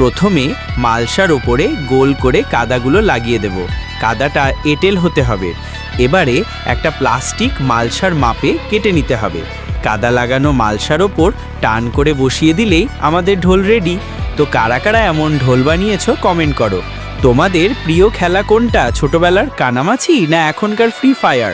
প্রথমে মালসার ওপরে গোল করে কাদাগুলো লাগিয়ে দেব। কাদাটা এটেল হতে হবে। এবারে একটা প্লাস্টিক মালসার মাপে কেটে নিতে হবে। কাদা লাগানো মালসার ওপর টান করে বসিয়ে দিলেই আমাদের ঢোল রেডি। তো কারা কারা এমন ঢোল বানিয়েছ কমেন্ট করো। তোমাদের প্রিয় খেলা কোনটা? ছোটবেলার কানামাছি না এখনকার ফ্রি ফায়ার?